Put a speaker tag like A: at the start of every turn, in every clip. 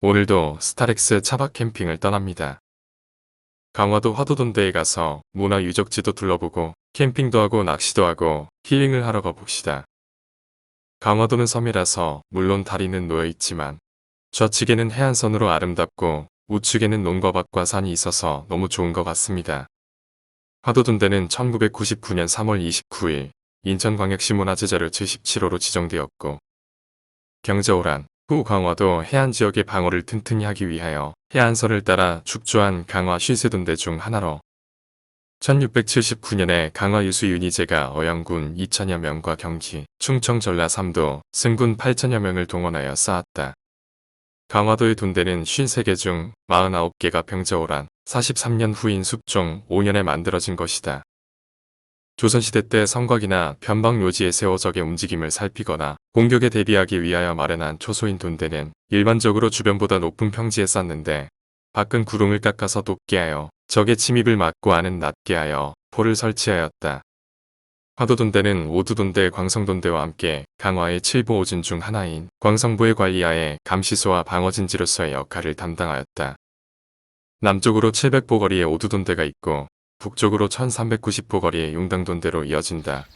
A: 오늘도 스타렉스 차박 캠핑을 떠납니다. 강화도 화도돈대에 가서 문화유적지도 둘러보고 캠핑도 하고 낚시도 하고 힐링을 하러 가봅시다. 강화도는 섬이라서 물론 다리는 놓여 있지만 좌측에는 해안선으로 아름답고 우측에는 논과 밭과 산이 있어서 너무 좋은 것 같습니다. 화도돈대는 1999년 3월 29일 인천광역시 문화재자료 제17호로 지정되었고 경제오란 후 강화도 해안 지역의 방어를 튼튼히 하기 위하여 해안선을 따라 축조한 강화 쉴새돈대 중 하나로 1679년에 강화 유수 윤희제가 어영군 2천여 명과 경기, 충청 전라 3도, 승군 8천여 명을 동원하여 쌓았다. 강화도의 돈대는 53개 중 49개가 병자호란 43년 후인 숲종 5년에 만들어진 것이다. 조선시대 때 성곽이나 변방 묘지의 세워 적의 움직임을 살피거나 공격에 대비하기 위하여 마련한 초소인 돈대는 일반적으로 주변보다 높은 평지에 쌓는데 밖은 구름을 깎아서 높게 하여 적의 침입을 막고 안은 낮게 하여 포를 설치하였다. 화도돈대는 오두돈대 광성돈대와 함께 강화의 칠보 오진 중 하나인 광성부의 관리하에 감시소와 방어진지로서의 역할을 담당하였다. 남쪽으로 700보 거리의 오두돈대가 있고 북쪽으로 1390보 거리의 용당돈대로 이어진다.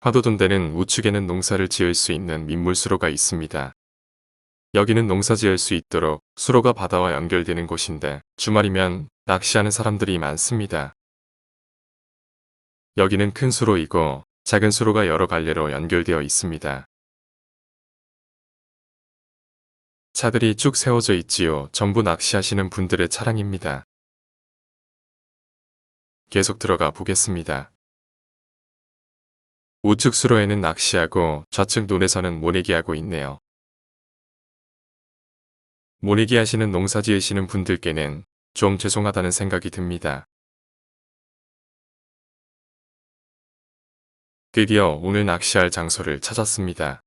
A: 화도돈대는 우측에는 농사를 지을 수 있는 민물수로가 있습니다. 여기는 농사 지을 수 있도록 수로가 바다와 연결되는 곳인데 주말이면 낚시하는 사람들이 많습니다. 여기는 큰 수로이고 작은 수로가 여러 갈래로 연결되어 있습니다. 차들이 쭉 세워져 있지요. 전부 낚시하시는 분들의 차량입니다. 계속 들어가 보겠습니다. 우측 수로에는 낚시하고 좌측 논에서는 모내기 하고 있네요. 모내기 하시는 농사 지으시는 분들께는 좀 죄송하다는 생각이 듭니다. 드디어 오늘 낚시할 장소를 찾았습니다.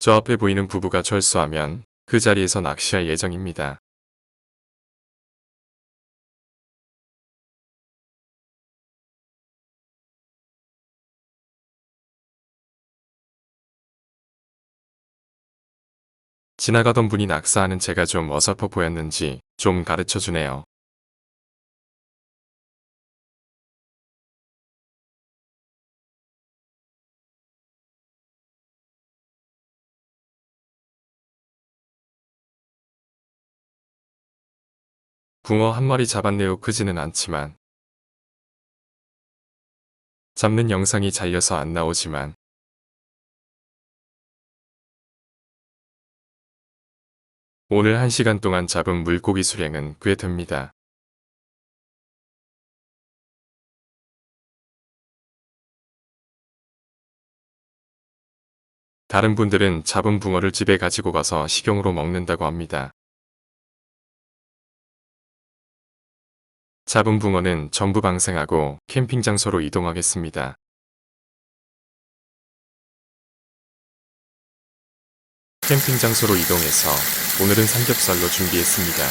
A: 저 앞에 보이는 부부가 철수하면 그 자리에서 낚시할 예정입니다. 지나가던 분이 낙사하는 제가 좀 어설퍼 보였는지 좀 가르쳐 주네요. 붕어 한 마리 잡았네요. 크지는 않지만. 잡는 영상이 잘려서 안 나오지만 오늘 1시간 동안 잡은 물고기 수량은 꽤 됩니다. 다른 분들은 잡은 붕어를 집에 가지고 가서 식용으로 먹는다고 합니다. 잡은 붕어는 전부 방생하고 캠핑 장소로 이동하겠습니다. 캠핑 장소로 이동해서 오늘은 삼겹살로 준비했습니다.